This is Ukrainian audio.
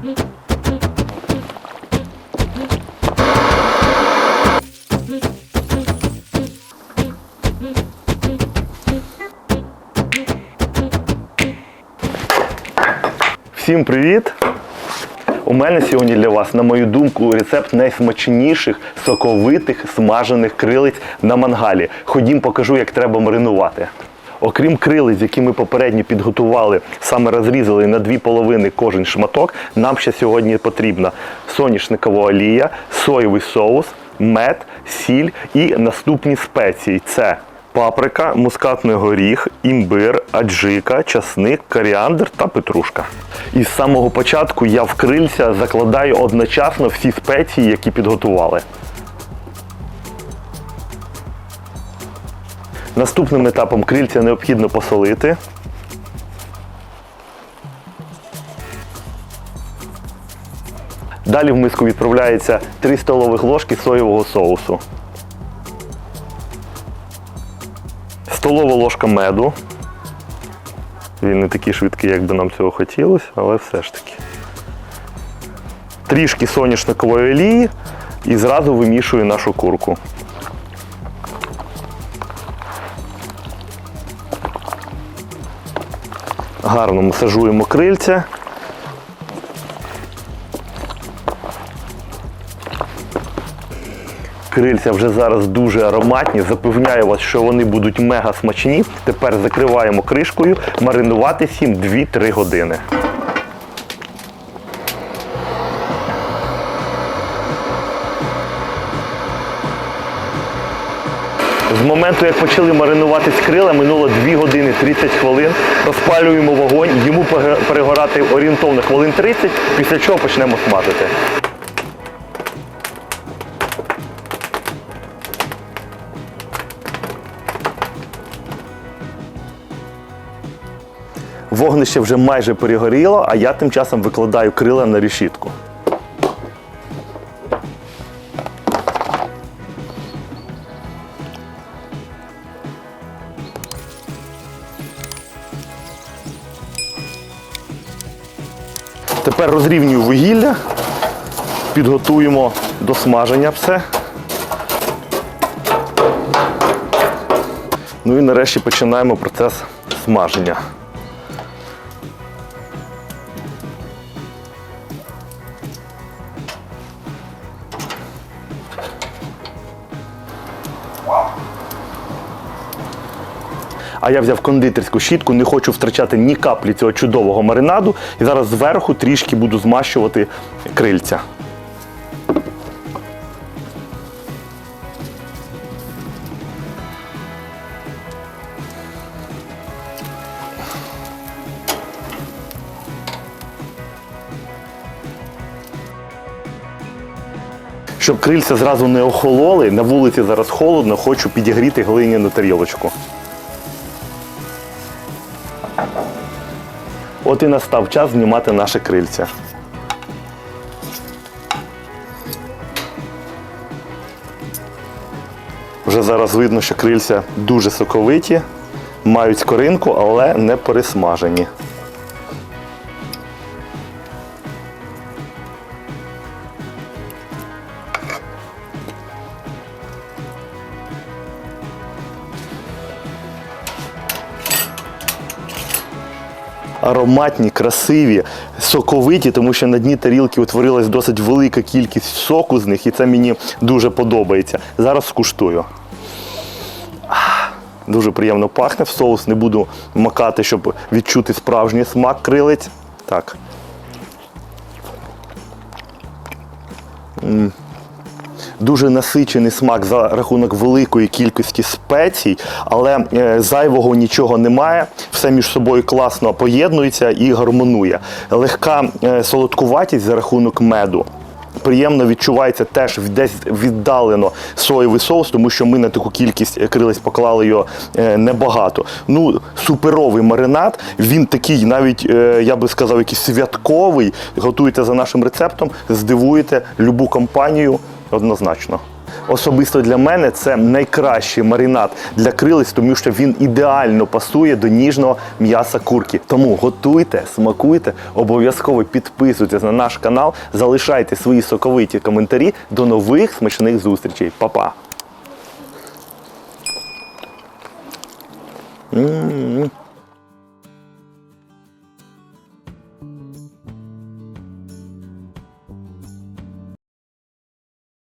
Всім привіт! У мене сьогодні для вас, на мою думку, рецепт найсмачніших соковитих смажених крилиць на мангалі. Ходім, покажу, як треба маринувати. Окрім крилиць, які ми попередньо підготували, саме розрізали на дві половини кожен шматок, нам ще сьогодні потрібна соняшникова олія, соєвий соус, мед, сіль і наступні спеції. Це паприка, мускатний горіх, імбир, аджика, часник, коріандр та петрушка. І з самого початку я в крильця закладаю одночасно всі спеції, які підготували. Наступним етапом крильця необхідно посолити. Далі в миску відправляється 3 столових ложки соєвого соусу. Столова ложка меду. Він не такий швидкий, як би нам цього хотілося, але все ж таки. Трішки соняшникової олії і зразу вимішую нашу курку. Гарно масажуємо крильця. Крильця вже зараз дуже ароматні. Запевняю вас, що вони будуть мега смачні. Тепер закриваємо кришкою, маринуватись їм 2-3 години. З моменту, як почали маринуватись крила, минуло 2 години 30 хвилин. Розпалюємо вогонь, йому перегорати орієнтовно хвилин 30, після чого почнемо смажити. Вогнище вже майже перегоріло, а я тим часом викладаю крила на решітку. Тепер розрівнюю вугілля, підготуємо до смаження все. Ну і нарешті починаємо процес смаження. А я взяв кондитерську щітку, не хочу втрачати ні каплі цього чудового маринаду. І зараз зверху трішки буду змащувати крильця. Щоб крильця зразу не охололи, на вулиці зараз холодно, хочу підігріти глиняну тарілочку. От і настав час знімати наше крильця. Вже зараз видно, що крильця дуже соковиті, мають скоринку, але не пересмажені. Ароматні, красиві, соковиті, тому що на дні тарілки утворилась досить велика кількість соку з них, і це мені дуже подобається. Зараз скуштую. Дуже приємно пахне. В соус не буду макати, щоб відчути справжній смак крилиць. Так. М. Дуже насичений смак за рахунок великої кількості спецій, але е, зайвого нічого немає. Все між собою класно поєднується і гармонує. Легка е, солодкуватість за рахунок меду. Приємно відчувається теж десь віддалено соєвий соус, тому що ми на таку кількість е, поклали його небагато. Ну, суперовий маринад. Він такий, навіть я би сказав, якийсь святковий. Готуєте за нашим рецептом, здивуєте любу компанію однозначно. Особисто для мене це найкращий маринад для крилиць, тому що він ідеально пасує до ніжного м'яса курки. Тому готуйте, смакуйте, обов'язково підписуйтесь на наш канал, залишайте свої соковиті коментарі. До нових смачних зустрічей. Па-па!